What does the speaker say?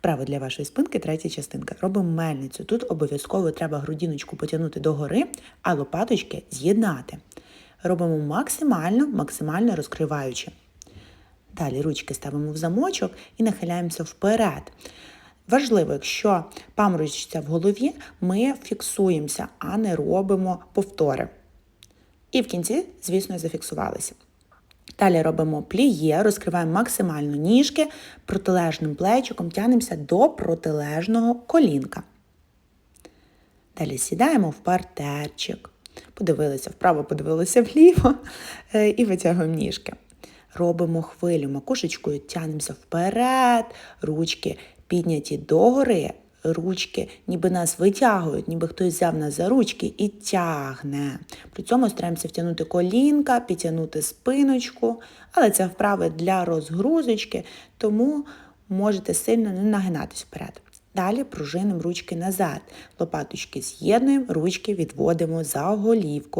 Вправо для вашої спинки третя частинка. Робимо мельницю. Тут обов'язково треба грудіночку потягнути догори, а лопаточки з'єднати. Робимо максимально, максимально розкриваючи. Далі ручки ставимо в замочок і нахиляємося вперед. Важливо, якщо паморочиться в голові, ми фіксуємося, а не робимо повтори. І в кінці, звісно, зафіксувалися. Далі робимо пліє, розкриваємо максимально ніжки, протилежним плечиком тягнемося до протилежного колінка. Далі сідаємо в партерчик, подивилися вправо, подивилися вліво е, і витягуємо ніжки. Робимо хвилю макушечкою, тягнемося вперед, ручки підняті догори, ручки ніби нас витягують, ніби хтось взяв нас за ручки і тягне. При цьому стараємося втягнути колінка, підтягнути спиночку, але це вправи для розгрузочки, тому можете сильно не нагинатись вперед. Далі пружинимо ручки назад. Лопаточки з'єднуємо, ручки відводимо за голівку.